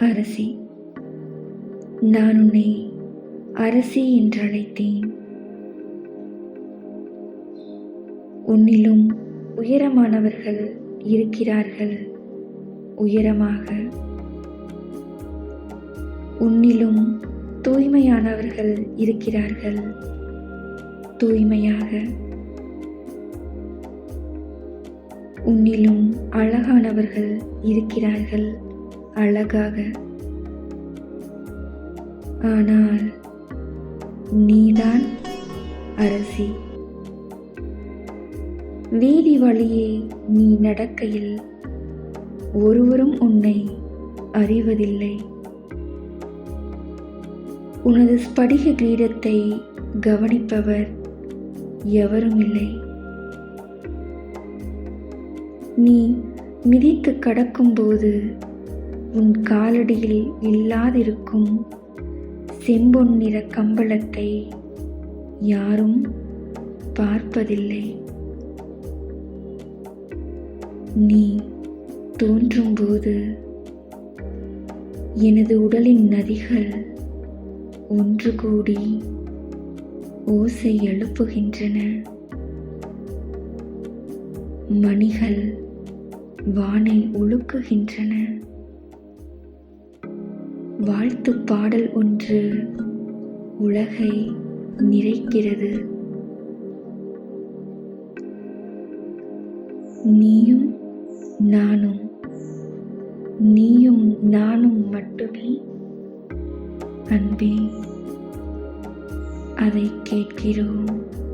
அரசி. நான் உன்னை அரசி என்று அழைத்தேன். உன்னிலும் உயரமானவர்கள் இருக்கிறார்கள். உயரமாக. உன்னிலும் தூய்மையானவர்கள் இருக்கிறார்கள். தூய்மையாக. உன்னிலும் அழகானவர்கள் இருக்கிறார்கள். அழகாக. ஆனால் நீதான் அரசி. வீதி வழியே நீ நடக்கையில் ஒருவரும் உன்னை அறிவதில்லை. உனது ஸ்படிக கிரீடத்தை கவனிப்பவர் எவரும் இல்லை நீ மிதித்து கடக்கும்போது உன் காலடியில் இல்லாதிருக்கும் செம்பொன் நிற கம்பளத்தை யாரும் பார்ப்பதில்லை. நீ தோன்றும்போது எனது உடலின் நதிகள் ஒன்று கூடி ஓசை எழுப்புகின்றன. மணிகள் வானை ஒழுக்குகின்றன வாழ்த்து பாடல் ஒன்று உலகை நிறைக்கிறது. நீயும் நானும் நீயும் நானும் மட்டுமே அன்பே அதை கேட்கிறோம்.